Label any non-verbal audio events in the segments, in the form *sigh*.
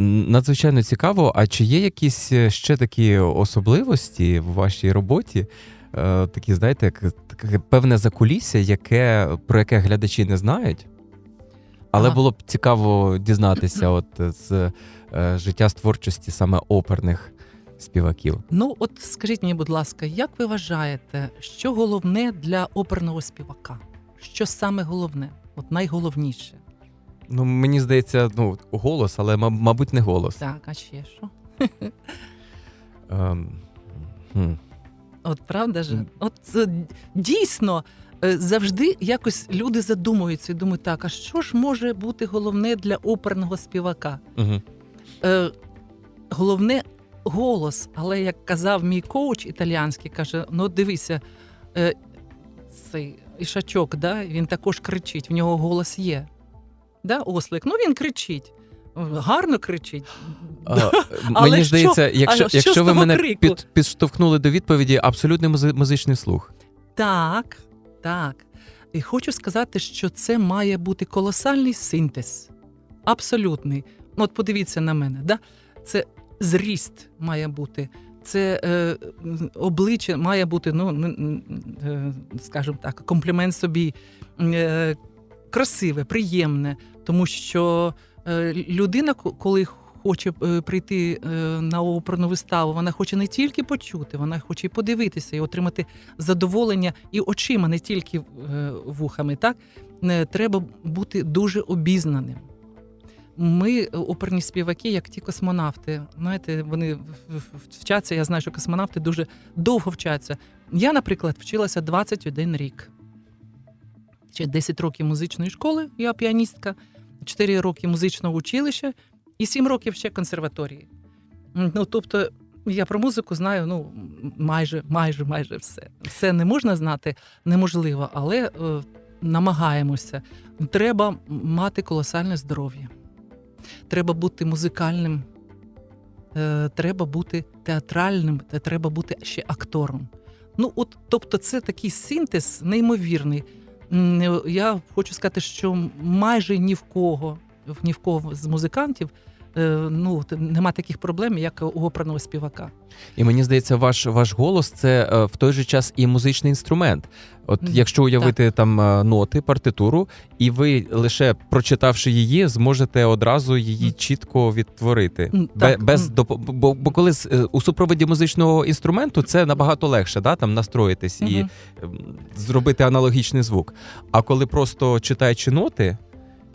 надзвичайно цікаво. А чи є якісь е, ще такі особливості в вашій роботі? Е, Такі, знаєте, як таке певне закулісся, яке, про яке глядачі не знають? Але Ага. було б цікаво дізнатися от з е, життя з творчості саме оперних співаків. Ну, от скажіть мені, будь ласка, як ви вважаєте, що головне для оперного співака? Що саме головне? От найголовніше? Ну, мені здається, ну, голос, але, мабуть, не голос. Так, а ще що? Ем, хм. От правда ж? От це дійсно е, завжди якось люди задумуються і думають, так, а що ж може бути головне для оперного співака? Мгм. Е, головне голос. Але як казав мій коуч італіянський, каже: ну дивися, е, цей ішачок, да, він також кричить, в нього голос є. Да, ослик, ну він кричить. Гарно кричить. А, Але мені що- здається, якщо, що якщо ви мене крику? під, підштовхнули до відповіді, абсолютний музичний слух. Так, так. І хочу сказати, що це має бути колосальний синтез. Абсолютний. От подивіться на мене, да? це зріст має бути, це е, обличчя має бути, ну, е, скажімо так, комплімент собі е, красиве, приємне. Тому що е, людина, ко- коли хоче е, прийти е, на оперну виставу, вона хоче не тільки почути, вона хоче і подивитися і отримати задоволення і очима, не тільки вухами. Так треба бути дуже обізнаним. Ми, оперні співаки, як ті космонавти. Знаєте, вони вчаться. Я знаю, що космонавти дуже довго вчаться. Я, наприклад, вчилася 21 рік. Ще 10 років музичної школи, я піаністка, 4 роки музичного училища і 7 років ще консерваторії. Ну, тобто, я про музику знаю ну, майже, майже, майже все. Все не можна знати, неможливо, але е, намагаємося. Треба мати колосальне здоров'я. Треба бути музикальним, е, треба бути театральним, треба бути ще актором. Ну, от, тобто, це такий синтез неймовірний. Я хочу сказати, що майже ні в кого, ні в кого з музикантів ну, нема таких проблем, як у оперного співака. І мені здається, ваш, ваш голос це е, в той же час і музичний інструмент. От якщо уявити там е, ноти, партитуру, і ви лише прочитавши її, зможете одразу її чітко відтворити. Так, без бо, бо коли е, у супроводі музичного інструменту це набагато легше, да? там настроїтись і ем, зробити аналогічний звук. А коли просто читаючи ноти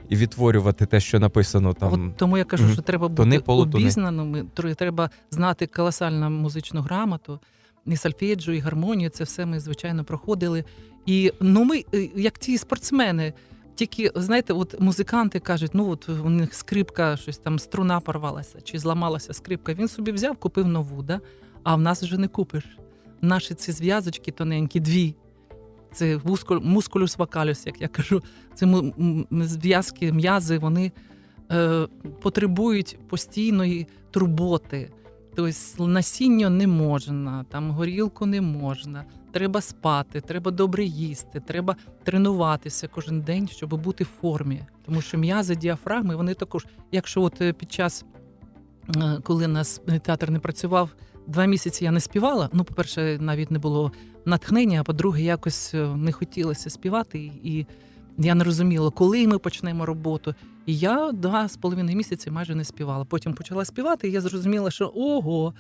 і відтворювати те, що написано там. От тому я кажу, що треба бути Тони, обізнаними, треба знати колосальну музичну грамоту, і сальфеджу, і гармонію. Це все ми, звичайно, проходили. І ну, ми, е, як ті спортсмени, тільки, знаєте, от музиканти кажуть, ну от у них скрипка, щось там струна порвалася, чи зламалася скрипка. Він собі взяв, купив нову, да? а в нас вже не купиш. Наші ці зв'язочки тоненькі, дві. Це мускулюс вакалюс, як я кажу. Це зв'язки, м'язи, вони е, потребують постійної турботи. Тобто насіння не можна, там горілку не можна. Треба спати, треба добре їсти, треба тренуватися кожен день, щоб бути в формі. Тому що м'язи, діафрагми, вони також, якщо от е, під час, е, коли нас театр не працював, два місяці я не співала. Ну, по-перше, навіть не було натхнення, а по-друге, якось е, не хотілося співати, і- я не розуміла, коли ми почнемо роботу. І я два з половиною місяці майже не співала. Потім почала співати, і я зрозуміла, що ого,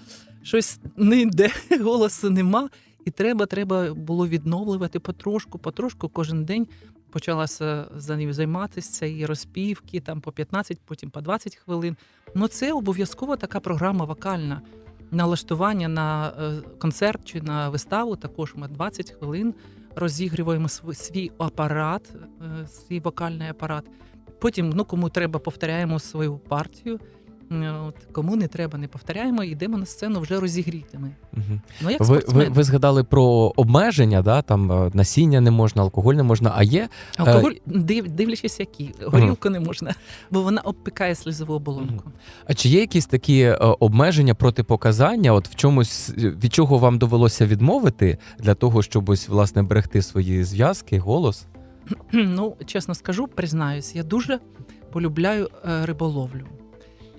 щось не йде, *laughs* голосу нема. І треба, треба було відновлювати потрошку, потрошку кожен день. Почалася за ним займатися і розпівки, там по 15, потім по 20 хвилин. Ну це обов'язково така програма вокальна. Налаштування на е, концерт чи на виставу також ми 20 хвилин розігріваємо св- свій апарат, е, свій вокальний апарат. Потім, ну кому треба, повторяємо свою партію. Е, От, кому не треба, не повторяємо, йдемо на сцену вже розігрітими. Мгм. Ну, як Ви, ви, ви згадали про обмеження, да? там е, насіння не можна, алкоголь не можна, а є Алкоголь, див, дивлячись, які. Горілку не можна, бо вона обпікає слізову оболонку. А чи є якісь такі е, обмеження, протипоказання? От в чомусь е, від чого вам довелося відмовити для того, щоб ось власне берегти свої зв'язки, голос? *clears throat* Ну, чесно скажу, признаюсь, я дуже полюбляю е, риболовлю.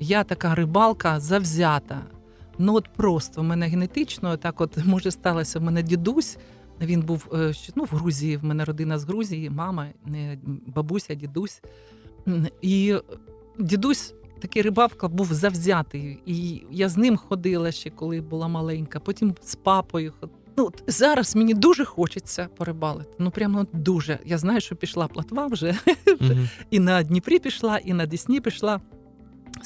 Я така рибалка завзята. Ну от просто в мене генетично, так от може сталося. В мене дідусь. Він був е, ну, в Грузії. В мене родина з Грузії, мама, е, бабуся, дідусь. І дідусь такий рибалка був завзятий. І я з ним ходила ще, коли була маленька. Потім з папою. Ну, от зараз мені дуже хочеться порибалити. Ну прямо дуже. Я знаю, що пішла платва вже Мгм. *laughs* і на Дніпрі пішла, і на Десні пішла.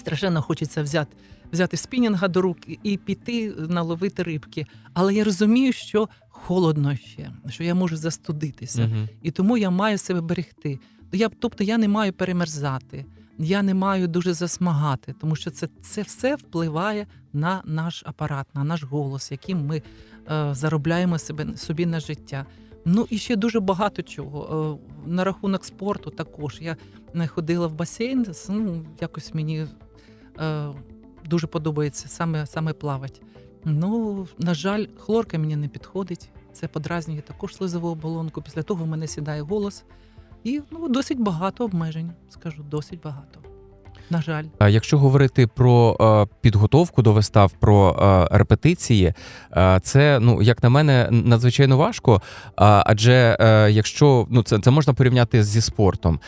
Страшенно хочеться взяти, взяти спінінга до рук і- піти наловити рибки. Але я розумію, що холодно ще, що я можу застудитися. Мгм. І тому я маю себе берегти. Я, тобто я не маю перемерзати, я не маю дуже засмагати, тому що це, це все впливає на наш апарат, на наш голос, яким ми е, заробляємо себе, собі на життя. Ну і ще дуже багато чого. Е, на рахунок спорту також. Я не ходила в басейн, ну, якось мені е, дуже подобається саме, саме плавати. Ну, на жаль, хлорка мені не підходить. Це подразнює також слизову оболонку. Після того в мене сідає голос. І ну, досить багато обмежень, скажу, досить багато. На жаль. А якщо говорити про е, підготовку до вистав, про е, репетиції, е, це ну як на мене надзвичайно важко. Адже якщо ну це, це можна порівняти зі спортом,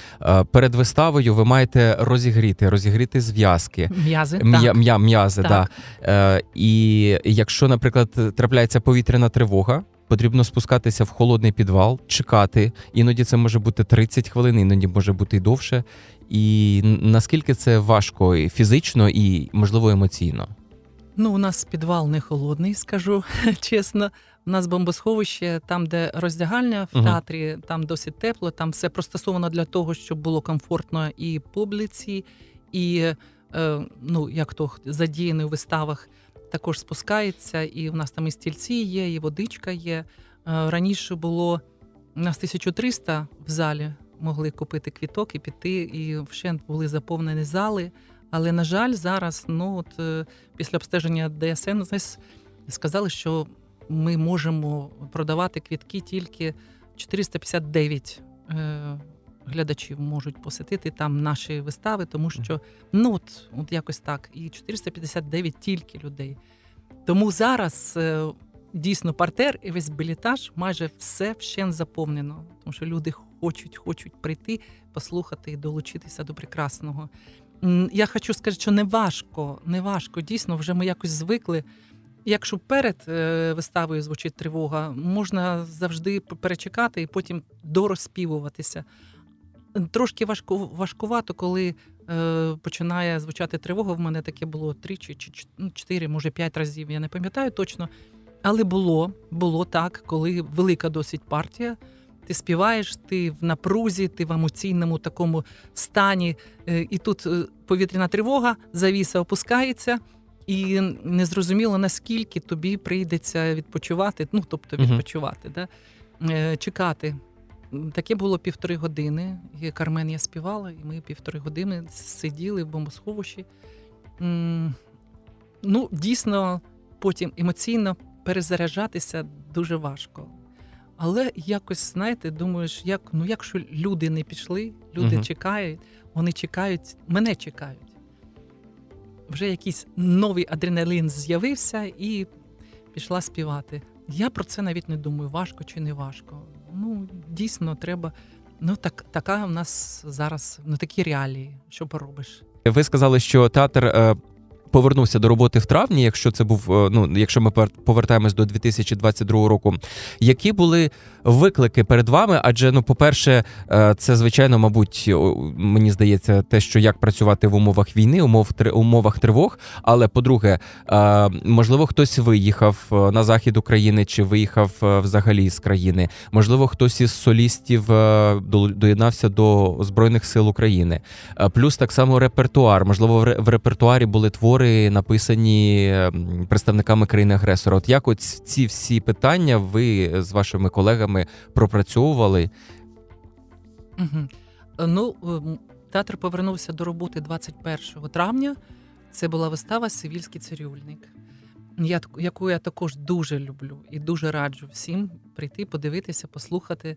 перед виставою ви маєте розігріти, розігріти зв'язки. М'язи. М'я, так. м'я, м'язи, Так. да. І якщо, наприклад, трапляється повітряна тривога, потрібно спускатися в холодний підвал, чекати. Іноді це може бути 30 хвилин, іноді може бути і довше. І наскільки це важко і фізично і можливо емоційно? Ну, у нас підвал не холодний, скажу *laughs* чесно. У нас бомбосховище, там, де роздягальня в Мгм. театрі, там досить тепло, там все пристосовано для того, щоб було комфортно і публіці, і е, ну, як хто задіяний у виставах, також спускається. І в нас там і стільці є, і водичка є. Е, раніше було у нас 1300 в залі могли купити квіток і піти, і вщент були заповнені зали. Але на жаль, зараз ну от е, після обстеження ДСН сказали, що ми можемо продавати квітки тільки 459 е, глядачів можуть посетити там наші вистави, тому що ну от, от якось так. І 459 тільки людей. Тому зараз е, дійсно партер і весь білітаж майже все вщен заповнено, тому що люди хочуть, хочуть прийти, послухати і долучитися до прекрасного. Я хочу сказати, що не важко, не важко. Дійсно, вже ми якось звикли. Якщо перед е, виставою звучить тривога, можна завжди перечекати і потім дорозспівуватися. Трошки важко, важкувато, коли е, починає звучати тривога. В мене таке було тричі чи ну, чотири, може п'ять разів. Я не пам'ятаю точно. Але було, було так, коли велика досить партія. Ти співаєш, ти в напрузі, ти в емоційному такому стані, е, і тут е, повітряна тривога, завіса опускається, і незрозуміло, наскільки тобі прийдеться відпочивати, ну тобто відпочивати, да? е, чекати. Таке було півтори години. І Кармен я співала, і ми півтори години сиділи в бомбосховищі. Ну, дійсно, потім емоційно перезаряджатися дуже важко. Але якось, знаєте, думаєш, як ну якщо люди не пішли, люди Мгм. чекають, вони чекають, мене чекають. Вже якийсь новий адреналін з'явився і пішла співати. Я про це навіть не думаю, важко чи не важко. Ну, дійсно, треба. Ну, так, така в нас зараз ну, такі реалії, що поробиш. Ви сказали, що театр е, повернувся до роботи в травні, якщо це був, е, ну якщо ми повертаємось до 2022 року. Які були виклики перед вами? Адже, ну, по-перше, е, це звичайно, мабуть, мені здається, те, що як працювати в умовах війни, умов умовах тривог. Але по-друге, е, можливо, хтось виїхав на захід України чи виїхав взагалі з країни. Можливо, хтось із солістів доєднався до Збройних сил України. Плюс так само репертуар. Можливо, в репертуарі були твори, написані представниками країни-агресора. От як от ці всі питання ви з вашими колегами пропрацьовували? Угу. Ну, ем, театр повернувся до роботи 21 травня. Це була вистава Сивільський цирюльник, яку я також дуже люблю і дуже раджу всім прийти, подивитися, послухати.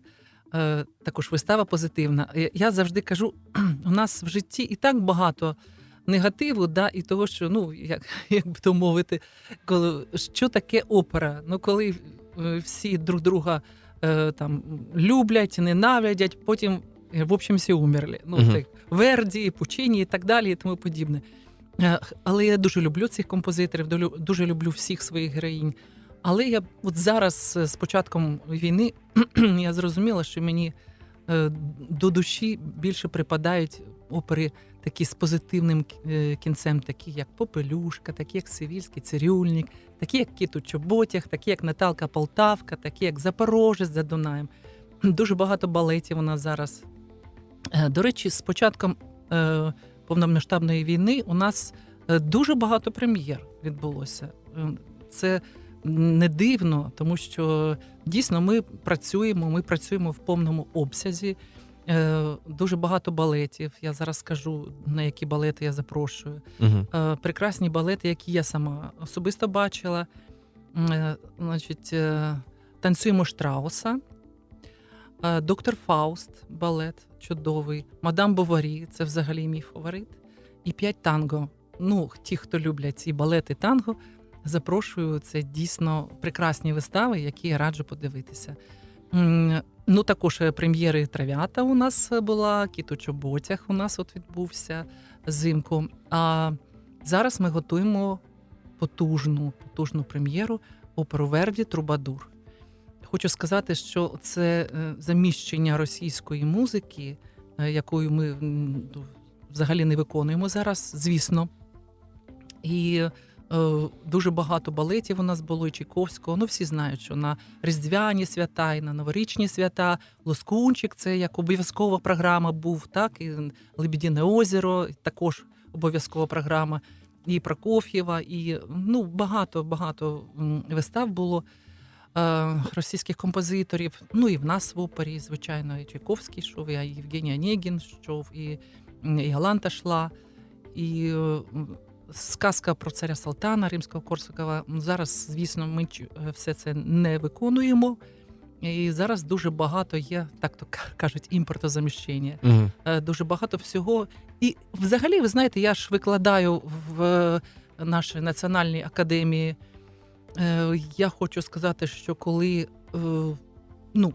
Е, також вистава позитивна. Я завжди кажу: *clears throat* у нас в житті і так багато негативу, да, і того, що ну як, *laughs* як би то мовити, коли що таке опера? Ну коли е, всі друг друга е, там люблять, ненавидять, потім е, в общем всі умерли. Ну Мгм. так Верді, Пучині і так далі, і тому подібне. Е, Але я дуже люблю цих композиторів, дуже люблю всіх своїх героїнь. Але я от зараз з початком війни *clears throat* я зрозуміла, що мені до душі більше припадають опери такі з позитивним е, кінцем, такі як Попелюшка, такі як Сивільський цирюльник, такі як Кіт у такі як Наталка Полтавка, такі як Запорожець за Дунаєм. Дуже багато балетів у нас зараз. Е, До речі, з початком е, повномасштабної війни у нас дуже багато прем'єр відбулося. Це не дивно, тому що дійсно ми працюємо, ми працюємо в повному обсязі. Е, Дуже багато балетів. Я зараз скажу, на які балети я запрошую. Угу. Е, Прекрасні балети, які я сама особисто бачила. Е, Значить, е, танцюємо Штрауса, Е, Доктор Фауст, балет чудовий, Мадам Боварі, це взагалі мій фаворит. І п'ять танго. Ну, ті, хто люблять ці балети танго, запрошую. Це дійсно прекрасні вистави, які я раджу подивитися. Ну, також е, прем'єри Трав'ята у нас е, була, Кіт у Чоботях у нас от відбувся зимку. А зараз ми готуємо потужну, потужну прем'єру оперу Верді Трубадур. Хочу сказати, що це е, заміщення російської музики, якою ми ну, взагалі не виконуємо зараз, звісно. І дуже багато балетів у нас було і Чайковського. Ну, всі знають, що на Різдвяні свята і на новорічні свята Лоскунчик це як обов'язкова програма був, так, і Лебедіне озеро також обов'язкова програма. І Прокоф'єва, і ну, багато багато вистав було е, російських композиторів. Ну і в нас в опері, звичайно, і Чайковський йшов, і Євгеній Онегін йшов, і, і Галанта йшла, і е, сказка про царя Салтана Римського Корсакова. Зараз, звісно, ми е, все це не виконуємо. І зараз дуже багато є, так то кажуть, імпортозаміщення. Угу. Дуже багато всього. І взагалі, ви знаєте, я ж викладаю в е, нашій національній академії. Я хочу сказати, що коли ну,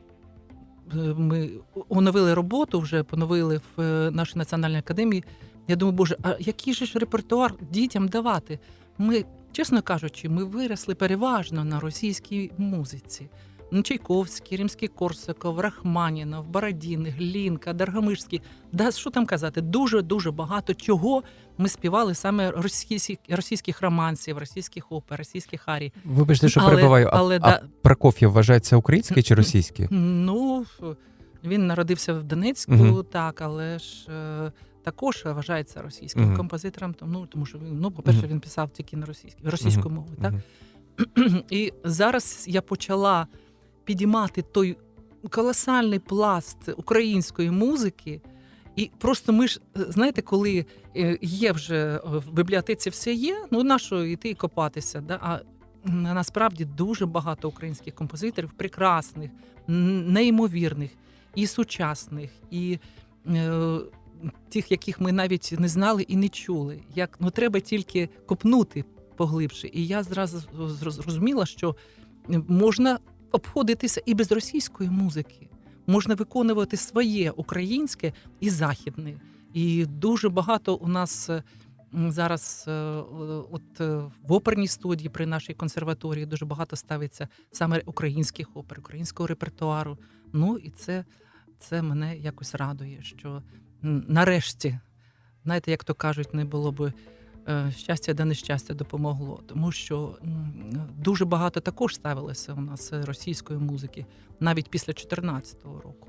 ми оновили роботу, вже поновили в нашій національній академії. Я думаю, боже, а який же ж репертуар дітям давати? Ми, чесно кажучи, ми виросли переважно на російській музиці. Ну, Чайковський, Римський Корсаков, Рахманінов, Бородін, Глінка, Даргомишський. Да, що там казати? Дуже дуже багато чого ми співали саме російських, російських романсів, російських опер, російських арій. Вибачте, що Але- перебиваю. А, але а да- Прокоф'єв вважається український чи *clears throat* російський? Ну він народився в Донецьку, Мгм. так, але ж е, також вважається російським Мгм. композитором. Тому, ну, тому що він, ну, по-перше, Мгм. він писав тільки на російській російською Мгм. мовою. Так? *clears throat* І зараз я почала підіймати той колосальний пласт української музики. І просто ми ж знаєте, коли е, є вже в бібліотеці все є, ну на що йти і копатися? Да? А насправді дуже багато українських композиторів, прекрасних, неймовірних, і сучасних, і е, тих, яких ми навіть не знали і не чули. Як ну треба тільки копнути поглибше. І я зразу зрозуміла, що можна обходитися і без російської музики. Можна виконувати своє українське і західне. І дуже багато у нас е, зараз, е, от е, в оперній студії при нашій консерваторії, дуже багато ставиться саме українських опер, українського репертуару. Ну і це, це мене якось радує, що нарешті, знаєте, як то кажуть, не було би е, щастя де нещастя допомогло, тому що дуже багато також ставилося у нас е, російської музики навіть після 2014 року.